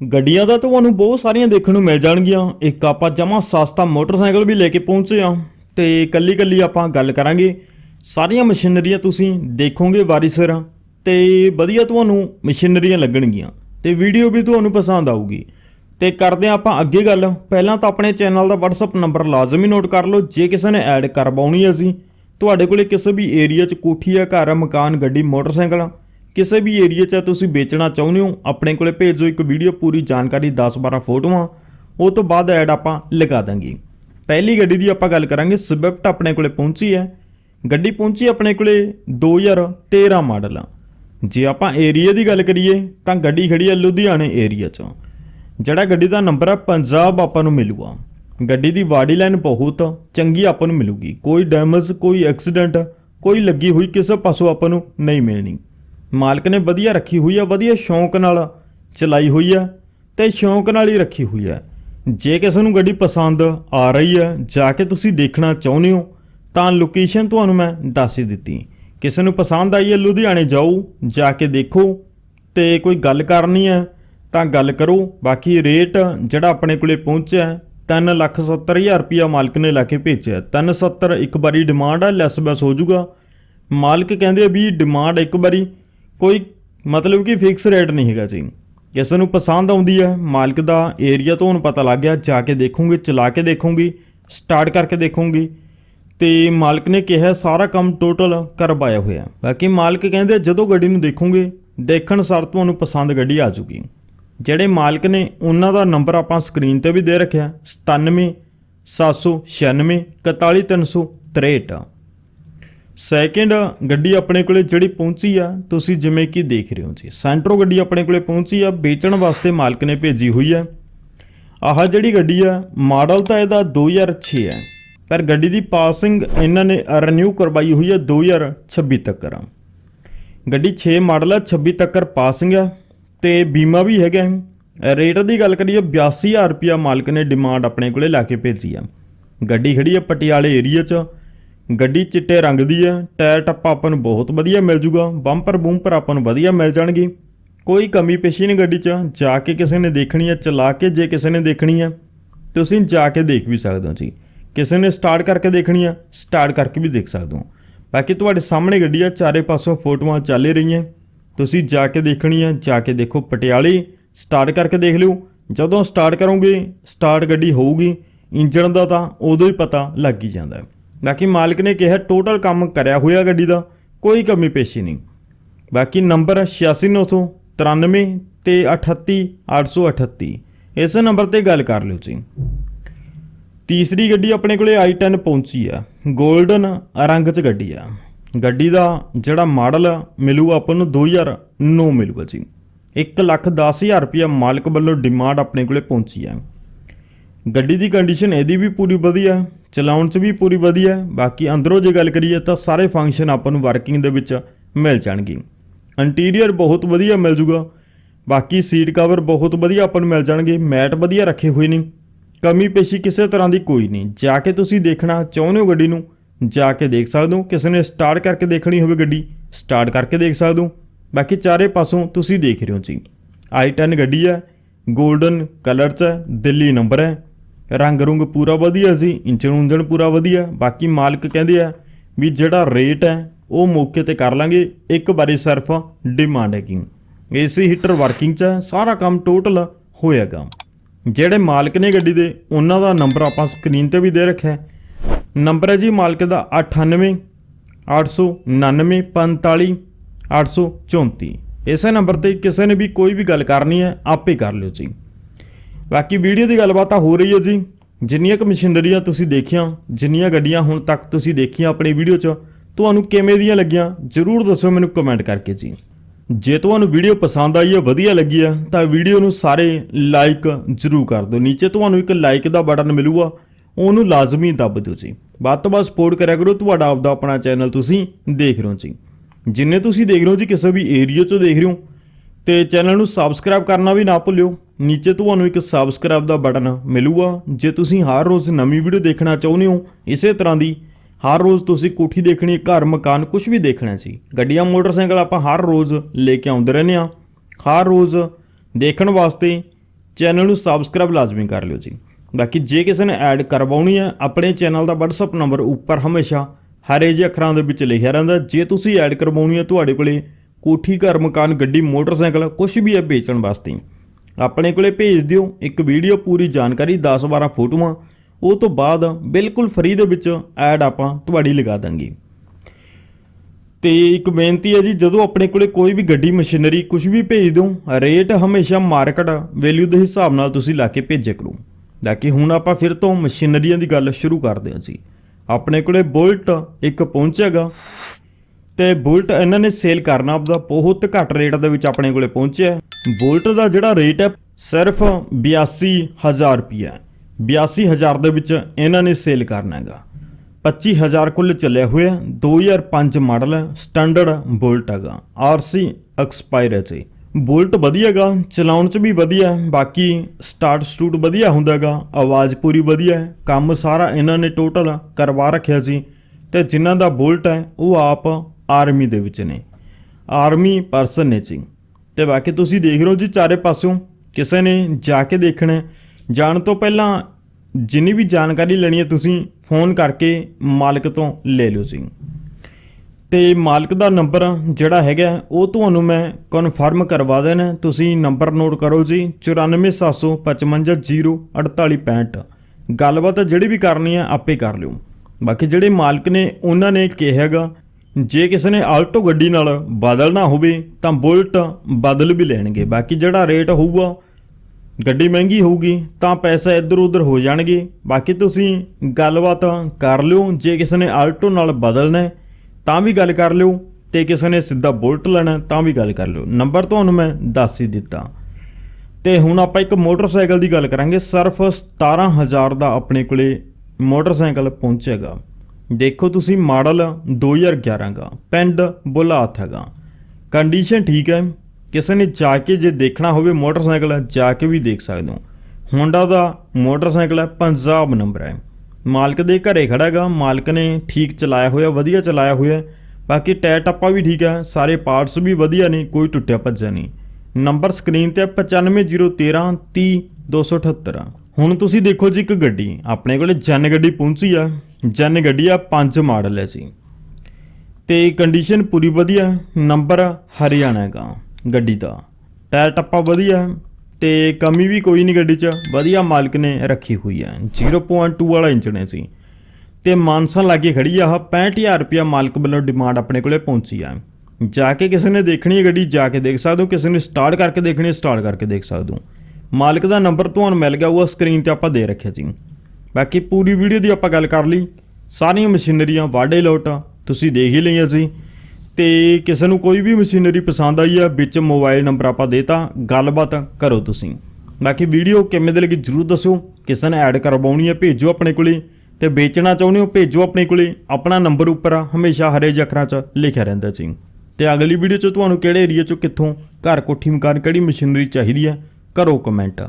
ਗੱਡੀਆਂ ਦਾ ਤੁਹਾਨੂੰ ਬਹੁਤ ਸਾਰੀਆਂ ਦੇਖਣ ਨੂੰ ਮਿਲ ਜਾਣਗੀਆਂ। ਇੱਕ ਆਪਾਂ ਜਮਾ ਸਸਤਾ ਮੋਟਰਸਾਈਕਲ ਵੀ ਲੈ ਕੇ ਪਹੁੰਚੇ ਆ ਤੇ ਕੱਲੀ ਕੱਲੀ ਆਪਾਂ ਗੱਲ ਕਰਾਂਗੇ। ਸਾਰੀਆਂ ਮਸ਼ੀਨਰੀਆਂ ਤੁਸੀਂ ਦੇਖੋਗੇ ਵਾਰੀ ਸਿਰ ਤੇ ਵਧੀਆ ਤੁਹਾਨੂੰ ਮਸ਼ੀਨਰੀਆਂ ਲੱਗਣਗੀਆਂ। ਤੇ ਵੀਡੀਓ ਵੀ ਤੁਹਾਨੂੰ ਪਸੰਦ ਆਊਗੀ। ਤੇ ਕਰਦੇ ਹਾਂ ਆਪਾਂ ਅੱਗੇ ਗੱਲ। ਪਹਿਲਾਂ ਤਾਂ ਆਪਣੇ ਚੈਨਲ ਦਾ WhatsApp ਨੰਬਰ ਲਾਜ਼ਮੀ ਨੋਟ ਕਰ ਲਓ। ਜੇ ਕਿਸੇ ਨੇ ਐਡ ਕਰਵਾਉਣੀ ਹੈ ਅਸੀਂ ਤੁਹਾਡੇ ਕੋਲੇ ਕਿਸੇ ਵੀ ਏਰੀਆ 'ਚ ਕੋਠੀ ਆ ਘਰ ਮਕਾਨ ਗੱਡੀ ਮੋਟਰਸਾਈਕਲ ਆ, ਕਿਸੇ ਵੀ ਏਰੀਆ 'ਚ ਤੁਸੀਂ ਵੇਚਣਾ ਚਾਹੁੰਦੇ ਹੋ, ਆਪਣੇ ਕੋਲੇ ਭੇਜੋ ਇੱਕ ਵੀਡੀਓ ਪੂਰੀ ਜਾਣਕਾਰੀ 10-12 ਫੋਟੋਆਂ। ਉਹ ਤੋਂ ਬਾਅਦ ਐਡ ਆਪਾਂ ਲਗਾ ਦਾਂਗੇ। ਪਹਿਲੀ ਗੱਡੀ ਦੀ ਆਪਾਂ ਗੱਲ ਕਰਾਂਗੇ ਸਵਿਫਟ ਆਪਣੇ ਕੋਲੇ ਪਹੁੰਚੀ ਹੈ। ਗੱਡੀ ਪਹੁੰਚੀ ਆਪਣੇ ਕੋਲੇ 2013 ਮਾਡਲ ਆ। ਜੇ ਆਪਾਂ ਏਰੀਆ ਦੀ ਗੱਲ ਕਰੀਏ, ਤਾਂ ਗੱਡੀ ਖੜੀ ਹੈ ਲੁਧਿਆਣੇ ਏਰੀਆ 'ਚ। ਜਿਹੜਾ ਗੱਡੀ ਦਾ ਨੰਬਰ ਆ, ਪੰਜਾਬ ਆਪਾਂ ਨੂੰ ਮਿਲੂਗਾ। ਗੱਡੀ ਦੀ ਬਾਡੀ ਲਾਈਨ ਬਹੁਤ ਚੰਗੀ ਆਪਾਂ ਨੂੰ ਮਿਲੂਗੀ। ਕੋਈ ਡੈਮੇਜ ਕੋਈ ਐਕਸੀਡੈਂਟ ਕੋਈ ਲੱਗੀ ਹੋਈ ਕਿਸੇ ਪਾਸੋਂ ਆਪਾਂ ਨੂੰ ਨਹੀਂ ਮਿਲਣੀ। ਮਾਲਕ ਨੇ ਵਧੀਆ ਰੱਖੀ ਹੋਈ ਆ ਵਧੀਆ ਸ਼ੌਂਕ ਨਾਲ ਚਲਾਈ ਹੋਈ ਆ ਤੇ ਸ਼ੌਂਕ ਨਾਲ ਹੀ ਰੱਖੀ ਹੋਈ ਆ। ਜੇ ਕਿਸੇ ਨੂੰ ਗੱਡੀ ਪਸੰਦ ਆ ਰਹੀ ਹੈ ਜਾ ਕੇ ਤੁਸੀਂ ਦੇਖਣਾ ਚਾਹੁੰਦੇ ਹੋ ਤਾਂ ਲੋਕੇਸ਼ਨ ਤੁਹਾਨੂੰ ਮੈਂ ਦੱਸ ਹੀ ਦਿੱਤੀ। ਕਿਸੇ ਨੂੰ ਪਸੰਦ ਆਈ ਹੈ ਲੁਧਿਆਣੇ ਜਾਓ ਜਾ ਕੇ ਦੇਖੋ ਤੇ ਕੋਈ ਗੱਲ ਕਰਨੀ ਹੈ ਤਾਂ ਗੱਲ ਕਰੋ। ਬਾਕੀ ਰੇਟ ਜਿਹੜਾ ਆਪਣੇ ਕੋਲੇ ਪਹੁੰਚਿਆ ਹੈ, ਤਿੰਨ ਲੱਖ ਸੱਤਰ ਹਜ਼ਾਰ ਰੁਪਇਆ ਮਾਲਕ ਨੇ ਲਾ ਕੇ ਭੇਜਿਆ। 370 ਇੱਕ ਵਾਰੀ ਡਿਮਾਂਡ ਆ ਲੈਸ ਬੈਸ ਹੋ ਜਾਊਗਾ। ਮਾਲਕ ਕਹਿੰਦੇ ਵੀ ਡਿਮਾਂਡ ਇੱਕ ਵਾਰੀ ਕੋਈ ਮਤਲਬ ਕਿ ਫਿਕਸ ਰੇਟ ਨਹੀਂ ਹੈਗਾ ਜੀ। ਕਿਸੇ ਨੂੰ ਪਸੰਦ ਆਉਂਦੀ ਹੈ, ਮਾਲਕ ਦਾ ਏਰੀਆ ਤੋਂ ਹੁਣ ਪਤਾ ਲੱਗ ਗਿਆ, ਜਾ ਕੇ ਦੇਖੂਗੇ, ਚਲਾ ਕੇ ਦੇਖੂਗੀ ਸਟਾਰਟ ਕਰਕੇ ਦੇਖੂਗੀ। ਤੇ ਮਾਲਕ ਨੇ ਕਿਹਾ ਸਾਰਾ ਕੰਮ ਟੋਟਲ ਕਰਵਾਇਆ ਹੋਇਆ। ਬਾਕੀ ਮਾਲਕ ਕਹਿੰਦੇ ਜਦੋਂ ਗੱਡੀ ਨੂੰ ਦੇਖੋਗੇ, ਦੇਖਣ ਸਰ ਤੁਹਾਨੂੰ ਪਸੰਦ ਗੱਡੀ ਆ ਜੂਗੀ। ਜਿਹੜੇ ਮਾਲਕ ਨੇ ਉਹਨਾਂ ਦਾ ਨੰਬਰ ਆਪਾਂ ਸਕਰੀਨ ਤੇ ਵੀ ਦੇ ਰੱਖਿਆ 97 796 41363 ਸੈਕਿੰਡ ਗੱਡੀ ਆਪਣੇ ਕੋਲੇ ਜਿਹੜੀ ਪਹੁੰਚੀ ਆ, ਤੁਸੀਂ ਜਿਵੇਂ ਕਿ ਦੇਖ ਰਹੇ ਹੋ ਜੀ। ਸੈਂਟਰੋ ਗੱਡੀ ਆਪਣੇ ਕੋਲੇ ਪਹੁੰਚੀ ਆ, ਵੇਚਣ ਵਾਸਤੇ ਮਾਲਕ ਨੇ ਭੇਜੀ ਹੋਈ ਆ। ਆਹ ਜਿਹੜੀ ਗੱਡੀ ਆ, ਮਾਡਲ ਤਾਂ ਇਹਦਾ 2006 ਹੈ ਪਰ ਗੱਡੀ ਦੀ ਪਾਸਿੰਗ ਇਹਨਾਂ ਨੇ ਰੀਨਿਊ ਕਰਵਾਈ ਹੋਈ ਆ 2026 ਤੱਕ ਆ। ਗੱਡੀ 6 ਮਾਡਲ ਆ 26 ਤੱਕ ਪਾਸਿੰਗ ਆ। ਤੇ ਬੀਮਾ ਵੀ ਹੈਗਾ। ਰੇਟ ਦੀ ਗੱਲ ਕਰੀਏ 82000 ਰੁਪਿਆ ਮਾਲਕ ਨੇ ਡਿਮਾਂਡ ਆਪਣੇ ਕੋਲੇ ਲਾ ਕੇ ਭੇਜੀ ਆ। ਗੱਡੀ ਖੜੀ ਆ ਪਟਿਆਲੇ ਏਰੀਆ 'ਚ। ਗੱਡੀ ਚਿੱਟੇ ਰੰਗ ਦੀ ਹੈ, ਟਾਇਰ ਟੱਪਾ ਆਪਾਂ ਨੂੰ ਬਹੁਤ ਵਧੀਆ ਮਿਲ ਜੂਗਾ, ਬੰਪਰ ਬੂੰਪਰ ਆਪਾਂ ਨੂੰ ਵਧੀਆ ਮਿਲ ਜਾਣਗੇ। ਕੋਈ ਕਮੀ ਪੇਸ਼ੀ ਨਹੀਂ ਗੱਡੀ 'ਚ, ਜਾ ਕੇ ਕਿਸੇ ਨੇ ਦੇਖਣੀ ਹੈ, ਚਲਾ ਕੇ ਜੇ ਕਿਸੇ ਨੇ ਦੇਖਣੀ ਆ ਤੁਸੀਂ ਜਾ ਕੇ ਦੇਖ ਵੀ ਸਕਦੇ ਹੋ ਜੀ। ਕਿਸੇ ਨੇ ਸਟਾਰਟ ਕਰਕੇ ਦੇਖਣੀ ਹੈ, ਸਟਾਰਟ ਕਰਕੇ ਵੀ ਦੇਖ ਸਕਦੇ ਹੋ। ਬਾਕੀ ਤੁਹਾਡੇ ਸਾਹਮਣੇ ਗੱਡੀ ਆ, ਚਾਰੇ ਪਾਸੋਂ ਫੋਟੋਆਂ ਚੱਲ ਹੀ ਰਹੀਆਂ। ਤੁਸੀਂ ਜਾ ਕੇ ਦੇਖਣੀ ਆ ਜਾ ਕੇ ਦੇਖੋ ਪਟਿਆਲੇ, ਸਟਾਰਟ ਕਰਕੇ ਦੇਖ ਲਿਓ। ਜਦੋਂ ਸਟਾਰਟ ਕਰੋਗੇ, ਸਟਾਰਟ ਗੱਡੀ ਹੋਊਗੀ, ਇੰਜਣ ਦਾ ਤਾਂ ਉਦੋਂ ਹੀ ਪਤਾ ਲੱਗ ਹੀ ਜਾਂਦਾ ਹੈ। ਬਾਕੀ ਮਾਲਕ ਨੇ ਕਿਹਾ ਟੋਟਲ ਕੰਮ ਕਰਿਆ ਹੋਇਆ ਗੱਡੀ ਦਾ, ਕੋਈ ਕਮੀ ਪੇਸ਼ੀ ਨਹੀਂ। ਬਾਕੀ ਨੰਬਰ 86993 ਤੇ 38838 ਇਸ ਨੰਬਰ ਤੇ ਗੱਲ ਕਰ ਲਿਓ ਜੀ ਤੀਸਰੀ ਗੱਡੀ ਆਪਣੇ ਕੋਲੇ i10 ਪਹੁੰਚੀ ਆ 골ਡਨ ਰੰਗ 'ਚ ਗੱਡੀ ਆ। ਗੱਡੀ ਦਾ ਜਿਹੜਾ ਮਾਡਲ ਮਿਲੂ ਆਪਾਂ ਨੂੰ 2009 ਮਿਲੂਗਾ ਜੀ। 110000 ਰੁਪਇਆ ਮਾਲਕ ਵੱਲੋਂ ਡਿਮਾਂਡ ਆਪਣੇ ਕੋਲੇ ਪਹੁੰਚੀ ਆ। ਗੱਡੀ ਦੀ ਕੰਡੀਸ਼ਨ ਇਹਦੀ ਵੀ ਪੂਰੀ ਵਧੀਆ ਚਲਾਉਣ 'ਚ ਵੀ ਪੂਰੀ ਵਧੀਆ ਹੈ। ਬਾਕੀ ਅੰਦਰੋਂ ਜੇ ਗੱਲ ਕਰੀਏ ਤਾਂ ਸਾਰੇ ਫੰਕਸ਼ਨ ਆਪਾਂ ਨੂੰ ਵਰਕਿੰਗ ਦੇ ਵਿੱਚ ਮਿਲ ਜਾਣਗੇ। ਇੰਟੀਰੀਅਰ ਬਹੁਤ ਵਧੀਆ ਮਿਲ ਜੂਗਾ। ਬਾਕੀ ਸੀਟ ਕਵਰ ਬਹੁਤ ਵਧੀਆ ਆਪਾਂ ਨੂੰ ਮਿਲ ਜਾਣਗੇ। ਮੈਟ ਵਧੀਆ ਰੱਖੇ ਹੋਏ ਨੇ। ਕਮੀ ਪੇਸ਼ੀ ਕਿਸੇ ਤਰ੍ਹਾਂ ਦੀ ਕੋਈ ਨਹੀਂ। ਜਾ ਕੇ ਤੁਸੀਂ ਦੇਖਣਾ ਚਾਹੁੰਦੇ ਹੋ ਗੱਡੀ ਨੂੰ, ਜਾ ਕੇ ਦੇਖ ਸਕਦੇ ਹੋ। ਕਿਸੇ ਨੇ ਸਟਾਰਟ ਕਰਕੇ ਦੇਖਣੀ ਹੋਵੇ ਗੱਡੀ ਸਟਾਰਟ ਕਰਕੇ ਦੇਖ ਸਕਦੇ ਹੋ। ਬਾਕੀ ਚਾਰੇ ਪਾਸੋਂ ਤੁਸੀਂ ਦੇਖ ਰਹੇ ਹੋ ਜੀ। i10 ਗੱਡੀ ਹੈ। 골ਡਨ ਕਲਰ 'ਚ ਹੈ। ਦਿੱਲੀ ਨੰਬਰ ਹੈ। ਰੰਗ ਰੁੰਗ ਪੂਰਾ ਵਧੀਆ ਸੀ, ਇੰਜਣ ਉਂਜਣ ਪੂਰਾ ਵਧੀਆ, ਬਾਕੀ ਮਾਲਕ ਕਹਿੰਦੇ ਆ ਵੀ ਜਿਹੜਾ ਰੇਟ ਹੈ, ਉਹ ਮੌਕੇ ਤੇ ਕਰ ਲਾਂਗੇ, ਇੱਕ ਵਾਰੀ ਸਿਰਫ ਡਿਮਾਂਡ ਹੈਗੀ ਏਸੀ ਹੀਟਰ ਵਰਕਿੰਗ 'ਚ ਹੈ, ਸਾਰਾ ਕੰਮ ਟੋਟਲ ਹੋਏਗਾ ਜਿਹੜੇ ਮਾਲਕ ਨੇ ਗੱਡੀ ਦੇ, ਉਹਨਾਂ ਦਾ ਨੰਬਰ ਆਪਾਂ ਸਕਰੀਨ ਤੇ ਵੀ ਦੇ ਰੱਖਿਆ ਨੰਬਰ ਹੈ ਜੀ ਮਾਲਕ ਦਾ 98 899 45 834 ਇਸੇ ਨੰਬਰ ਤੇ ਕਿਸੇ ਨੇ ਵੀ ਕੋਈ ਵੀ ਗੱਲ ਕਰਨੀ ਹੈ, ਆਪੇ ਕਰ ਲਿਓ ਜੀ। ਬਾਕੀ ਵੀਡੀਓ ਦੀ ਗੱਲਬਾਤ ਤਾਂ ਹੋ ਰਹੀ ਹੈ ਜੀ। ਜਿੰਨੀਆਂ ਕੁ ਮਸ਼ੀਨਰੀਆਂ ਤੁਸੀਂ ਦੇਖੀਆਂ, ਜਿੰਨੀਆਂ ਗੱਡੀਆਂ ਹੁਣ ਤੱਕ ਤੁਸੀਂ ਦੇਖੀਆਂ ਆਪਣੀ ਵੀਡੀਓ 'ਚ, ਤੁਹਾਨੂੰ ਕਿਵੇਂ ਦੀਆਂ ਲੱਗੀਆਂ, ਜਰੂਰ ਦੱਸੋ ਮੈਨੂੰ ਕਮੈਂਟ ਕਰਕੇ ਜੀ। ਜੇ ਤੁਹਾਨੂੰ ਵੀਡੀਓ ਪਸੰਦ ਆਈ ਹੈ, ਵਧੀਆ ਲੱਗੀ ਹੈ, ਤਾਂ ਵੀਡੀਓ ਨੂੰ ਸਾਰੇ ਲਾਈਕ ਜਰੂਰ ਕਰ ਦਿਓ। ਨੀਚੇ ਤੁਹਾਨੂੰ ਇੱਕ ਲਾਈਕ ਦਾ ਬਟਨ ਮਿਲੂਗਾ, ਉਹਨੂੰ ਲਾਜ਼ਮੀ ਦੱਬ ਦਿਓ ਜੀ। ਵੱਧ ਤੋਂ ਵੱਧ ਸਪੋਰਟ ਕਰਿਆ ਕਰੋ ਤੁਹਾਡਾ ਆਪਦਾ ਆਪਣਾ ਚੈਨਲ ਤੁਸੀਂ ਦੇਖ ਰਹੇ ਹੋ ਜੀ। ਜਿੰਨੇ ਤੁਸੀਂ ਦੇਖ ਰਹੇ ਹੋ ਜੀ, ਕਿਸੇ ਵੀ ਏਰੀਆ 'ਚੋਂ ਦੇਖ ਰਹੇ ਹੋ, ਤੇ ਚੈਨਲ ਨੂੰ ਸਬਸਕ੍ਰਾਈਬ ਕਰਨਾ ਵੀ ਨਾ ਭੁੱਲਿਓ। ਨੀਚੇ ਤੁਹਾਨੂੰ ਇੱਕ ਸਬਸਕ੍ਰਾਈਬ ਦਾ ਬਟਨ ਮਿਲੂਗਾ। ਜੇ ਤੁਸੀਂ ਹਰ ਰੋਜ਼ ਨਵੀਂ ਵੀਡੀਓ ਦੇਖਣਾ ਚਾਹੁੰਦੇ ਹੋ, ਇਸੇ ਤਰ੍ਹਾਂ ਦੀ ਹਰ ਰੋਜ਼ ਤੁਸੀਂ ਕੋਠੀ ਦੇਖਣੀ, ਘਰ ਮਕਾਨ ਕੁਝ ਵੀ ਦੇਖਣਾ ਸੀ, ਗੱਡੀਆਂ, ਮੋਟਰਸਾਈਕਲ ਆਪਾਂ ਹਰ ਰੋਜ਼ ਲੈ ਕੇ ਆਉਂਦੇ ਰਹਿੰਦੇ ਆ ਹਰ ਰੋਜ਼ ਦੇਖਣ ਵਾਸਤੇ ਚੈਨਲ ਨੂੰ ਸਬਸਕ੍ਰਾਈਬ ਲਾਜ਼ਮੀ ਕਰ ਲਿਓ ਜੀ। ਬਾਕੀ ਜੇ ਕਿਸੇ ਨੇ ਐਡ ਕਰਵਾਉਣੀ ਹੈ, ਆਪਣੇ ਚੈਨਲ ਦਾ WhatsApp ਨੰਬਰ ਉੱਪਰ ਹਮੇਸ਼ਾ ਹਰੇ ਜਿਹੇ ਅੱਖਰਾਂ ਦੇ ਵਿੱਚ ਲਿਖਿਆ ਰਹਿੰਦਾ ਜੇ ਤੁਸੀਂ ਐਡ ਕਰਵਾਉਣੀ ਹੈ, ਤੁਹਾਡੇ ਕੋਲੇ ਕੋਠੀ, ਘਰ, ਮਕਾਨ, ਗੱਡੀ, ਮੋਟਰਸਾਈਕਲ ਕੁਝ ਵੀ ਹੈ ਵੇਚਣ ਵਾਸਤੇ। ਆਪਣੇ ਕੋਲੇ ਭੇਜ ਦਿਓ। ਇੱਕ ਵੀਡੀਓ ਪੂਰੀ ਜਾਣਕਾਰੀ 10-12 ਫੋਟੋਆਂ। ਉਹ ਤੋਂ ਬਾਅਦ ਬਿਲਕੁਲ ਫ੍ਰੀ ਦੇ ਵਿੱਚ ਐਡ ਆਪਾਂ ਤੁਹਾਡੀ ਲਗਾ ਦਾਂਗੇ। ਤੇ ਇੱਕ ਬੇਨਤੀ ਹੈ ਜੀ, ਜਦੋਂ ਆਪਣੇ ਕੋਲੇ ਕੋਈ ਵੀ ਗੱਡੀ, ਮਸ਼ੀਨਰੀ ਕੁਝ ਵੀ ਭੇਜ ਦਿਓ ਰੇਟ ਹਮੇਸ਼ਾ ਮਾਰਕੀਟ ਵੈਲਿਊ ਦੇ ਹਿਸਾਬ ਨਾਲ ਤੁਸੀਂ ਲਾ ਕੇ ਭੇਜਿਆ ਕਰੋ। ਤਾਂ ਕਿ ਹੁਣ ਆਪਾਂ ਫਿਰ ਤੋਂ ਮਸ਼ੀਨਰੀਆਂ ਦੀ ਗੱਲ ਸ਼ੁਰੂ ਕਰਦੇ ਹਾਂ ਜੀ। ਆਪਣੇ ਕੋਲੇ ਬੁਲਟ ਇੱਕ ਪਹੁੰਚੇਗਾ। ਤੇ ਬੁਲਟ ਇਹਨਾਂ ਨੇ ਸੇਲ ਕਰਨਾ ਆਪਦਾ, ਬਹੁਤ ਘੱਟ ਰੇਟ ਦੇ ਵਿੱਚ ਆਪਣੇ ਕੋਲੇ ਪਹੁੰਚਿਆ। ਹੈ। ਦਾ ਜਿਹੜਾ ਰੇਟ ਹੈ, ਸਿਰਫ 82000 ਰੁਪਿਆ 82000 ਦੇ ਵਿੱਚ ਇਹਨਾਂ ਨੇ ਸੇਲ ਕਰਨਾ ਹੈਗਾ। 25000 ਕੁੱਲ ਚੱਲਿਆ ਹੋਇਆ 2005 ਮਾਡਲ ਹੈ, ਸਟੈਂਡਰਡ ਬੋਲਟ ਹੈਗਾ ਆਰਸੀ ਐਕਸਪਾਇਰ ਹੈ ਜੀ। ਬੋਲਟ ਵਧੀਆ ਹੈਗਾ, ਚਲਾਉਣ 'ਚ ਵੀ ਵਧੀਆ ਬਾਕੀ ਸਟਾਰਟ ਸਟੂਟ ਵਧੀਆ ਹੁੰਦਾ ਹੈਗਾ, ਆਵਾਜ਼ ਪੂਰੀ ਵਧੀਆ ਹੈ, ਕੰਮ ਸਾਰਾ ਇਹਨਾਂ ਨੇ ਟੋਟਲ ਕਰਵਾ ਰੱਖਿਆ ਸੀ ਤੇ ਜਿਨ੍ਹਾਂ ਦਾ ਬੋਲਟ ਹੈ, ਉਹ ਆਪ ਆਰਮੀ ਦੇ ਵਿੱਚ ਨੇ। ਆਰਮੀ ਪਰਸਨ ਨੇ ਜੀ। ਤੇ ਬਾਕੀ ਤੁਸੀਂ ਦੇਖ ਰਹੇ ਹੋ ਜੀ ਚਾਰੇ ਪਾਸਿਓਂ ਕਿਸੇ ਨੇ ਜਾ ਕੇ ਦੇਖਣਾ ਜਾਣ ਤੋਂ ਪਹਿਲਾਂ ਜਿੰਨੀ ਵੀ ਜਾਣਕਾਰੀ ਲੈਣੀ ਹੈ ਤੁਸੀਂ ਫੋਨ ਕਰਕੇ ਮਾਲਕ ਤੋਂ ਲੈ ਲਿਓ ਜੀ। ਤੇ ਮਾਲਕ ਦਾ ਨੰਬਰ ਜਿਹੜਾ ਹੈਗਾ, ਉਹ ਤੁਹਾਨੂੰ ਮੈਂ ਕਨਫਰਮ ਕਰਵਾ ਦੇਣਾ ਤੁਸੀਂ ਨੰਬਰ ਨੋਟ ਕਰੋ ਜੀ 9475504865 ਗੱਲਬਾਤ ਜਿਹੜੀ ਵੀ ਕਰਨੀ ਹੈ, ਆਪੇ ਕਰ ਲਿਓ। ਬਾਕੀ ਜਿਹੜੇ ਮਾਲਕ ਨੇ, ਉਹਨਾਂ ਨੇ ਕਿਹਾਗਾ ਜੇ ਕਿਸੇ ਨੇ ਆਲਟੋ ਗੱਡੀ ਨਾਲ ਬਦਲਣਾ ਹੋਵੇ, ਤਾਂ ਬੁਲਟ ਬਦਲ ਵੀ ਲੈਣਗੇ। ਬਾਕੀ ਜਿਹੜਾ ਰੇਟ ਹੋਊਗਾ, ਗੱਡੀ ਮਹਿੰਗੀ ਹੋਊਗੀ, ਤਾਂ ਪੈਸਾ ਇੱਧਰ ਉੱਧਰ ਹੋ ਜਾਣਗੇ। ਬਾਕੀ ਤੁਸੀਂ ਗੱਲਬਾਤ ਕਰ ਲਿਓ, ਜੇ ਕਿਸੇ ਨੇ ਆਲਟੋ ਨਾਲ ਬਦਲਣਾ ਤਾਂ ਵੀ ਗੱਲ ਕਰ ਲਿਓ। ਤੇ ਕਿਸੇ ਨੇ ਸਿੱਧਾ ਬੁਲਟ ਲੈਣਾ, ਤਾਂ ਵੀ ਗੱਲ ਕਰ ਲਿਓ। ਨੰਬਰ ਤੁਹਾਨੂੰ ਮੈਂ ਦੱਸ ਹੀ ਦਿੱਤਾ। ਤੇ ਹੁਣ ਆਪਾਂ ਇੱਕ ਮੋਟਰਸਾਈਕਲ ਦੀ ਗੱਲ ਕਰਾਂਗੇ। ਸਿਰਫ 17000 ਦਾ ਆਪਣੇ ਕੋਲੇ ਮੋਟਰਸਾਈਕਲ ਪਹੁੰਚੇਗਾ। ਦੇਖੋ ਤੁਸੀਂ ਮਾਡਲ 2011 ਦਾ ਪਿੰਡ ਬੁਲਾਥ ਹੈਗਾ। ਕੰਡੀਸ਼ਨ ਠੀਕ ਹੈ, ਕਿਸੇ ਨੇ ਜਾ ਕੇ ਜੇ ਦੇਖਣਾ ਹੋਵੇ ਮੋਟਰਸਾਈਕਲ ਹੈ ਜਾ ਕੇ ਵੀ ਦੇਖ ਸਕਦੇ ਹੋ। ਹੋਂਡਾ ਦਾ ਮੋਟਰਸਾਈਕਲ ਹੈ, ਪੰਜਾਬ ਨੰਬਰ ਹੈ। ਮਾਲਕ ਦੇ ਘਰੇ ਖੜਾ ਹੈਗਾ, ਮਾਲਕ ਨੇ ਠੀਕ ਚਲਾਇਆ ਹੋਇਆ, ਵਧੀਆ ਚਲਾਇਆ ਹੋਇਆ ਬਾਕੀ ਟਾਇਰ ਟੱਪਾ ਵੀ ਠੀਕ ਹੈ, ਸਾਰੇ ਪਾਰਟਸ ਵੀ ਵਧੀਆ ਨੇ, ਕੋਈ ਟੁੱਟਿਆ ਭੱਜਿਆ ਨਹੀਂ। ਨੰਬਰ ਸਕਰੀਨ ਤੇ ਹੈ 950113 30278 ਹੁਣ ਤੁਸੀਂ ਦੇਖੋ ਜੀ ਇੱਕ ਗੱਡੀ, ਆਪਣੇ ਕੋਲੇ ਜਨ ਗੱਡੀ ਪਹੁੰਚੀ ਆ। ਜਨ ਗੱਡੀ ਆ 5 ਮਾਡਲ ਹੈ ਜੀ। ਤੇ ਕੰਡੀਸ਼ਨ ਪੂਰੀ ਵਧੀਆ ਨੰਬਰ ਹਰਿਆਣਾ ਹੈਗਾ, ਗੱਡੀ ਦਾ। ਟਾਇਰ ਟੱਪਾ ਵਧੀਆ ਹੈ ਤੇ ਕਮੀ ਵੀ ਕੋਈ ਨਹੀਂ ਗੱਡੀ 'ਚ। ਵਧੀਆ ਮਾਲਕ ਨੇ ਰੱਖੀ ਹੋਈ ਹੈ। 0.2 ਵਾਲਾ ਇੰਜਣ ਹੈ ਜੀ। ਤੇ ਮਾਨਸਾ ਲਾਗੇ ਖੜੀ ਆ, ਆਹ 65000 ਰੁਪਿਆ ਮਾਲਕ ਵੱਲੋਂ ਡਿਮਾਂਡ ਆਪਣੇ ਕੋਲੇ ਪਹੁੰਚੀ ਆ। ਜਾ ਕੇ ਕਿਸੇ ਨੇ ਦੇਖਣੀ ਹੈ ਗੱਡੀ, ਜਾ ਕੇ ਦੇਖ ਸਕਦੇ ਹੋ। ਕਿਸੇ ਨੇ ਸਟਾਰਟ ਕਰਕੇ ਦੇਖਣੀ ਹੈ ਸਟਾਰਟ ਕਰਕੇ ਦੇਖ ਸਕਦੇ ਹੋ। ਮਾਲਕ ਦਾ ਨੰਬਰ ਤੁਹਾਨੂੰ ਮਿਲ ਗਿਆ, ਉਹ ਸਕਰੀਨ ਤੇ ਆਪਾਂ ਦੇ ਰੱਖਿਆ ਜੀ। ਬਾਕੀ ਪੂਰੀ ਵੀਡੀਓ ਦੀ ਆਪਾਂ ਗੱਲ ਕਰ ਲਈ। ਸਾਰੀਆਂ ਮਸ਼ੀਨਰੀਆਂ ਵਾਢੇ ਲੋਟ ਤੁਸੀਂ ਦੇਖ ਹੀ ਲਈਆਂ ਸੀ। ਤੇ ਕਿਸੇ ਨੂੰ ਕੋਈ ਵੀ ਮਸ਼ੀਨਰੀ ਪਸੰਦ ਆਈ ਆ ਵਿੱਚ ਮੋਬਾਈਲ ਨੰਬਰ ਆਪਾਂ ਦੇਤਾ ਗੱਲਬਾਤ ਕਰੋ ਤੁਸੀਂ। ਬਾਕੀ ਵੀਡੀਓ ਕਿਵੇਂ ਦੇ ਲੱਗੀ ਜਰੂਰ ਦੱਸੋ ਕਿਸੇ ਨੇ ਐਡ ਕਰਵਾਉਣੀ ਹੈ ਭੇਜੋ ਆਪਣੇ ਕੋਲੇ। ਤੇ ਵੇਚਣਾ ਚਾਹੁੰਦੇ ਹੋ ਭੇਜੋ ਆਪਣੇ ਕੋਲੇ। ਆਪਣਾ ਨੰਬਰ ਉੱਪਰ ਆ, ਹਮੇਸ਼ਾ ਹਰੇ ਜ਼ਖਰਾਂ 'ਚ ਲਿਖਿਆ ਰਹਿੰਦਾ ਜੀ ਤੇ ਅਗਲੀ ਵੀਡੀਓ 'ਚ ਤੁਹਾਨੂੰ ਕਿਹੜੇ ਏਰੀਆ 'ਚੋਂ ਕਿੱਥੋਂ ਘਰ ਕੋਠੀ ਮਕਾਨ ਕਿਹੜੀ ਮਸ਼ੀਨਰੀ ਚਾਹੀਦੀ ਹੈ ਕਰੋ ਕਮੈਂਟ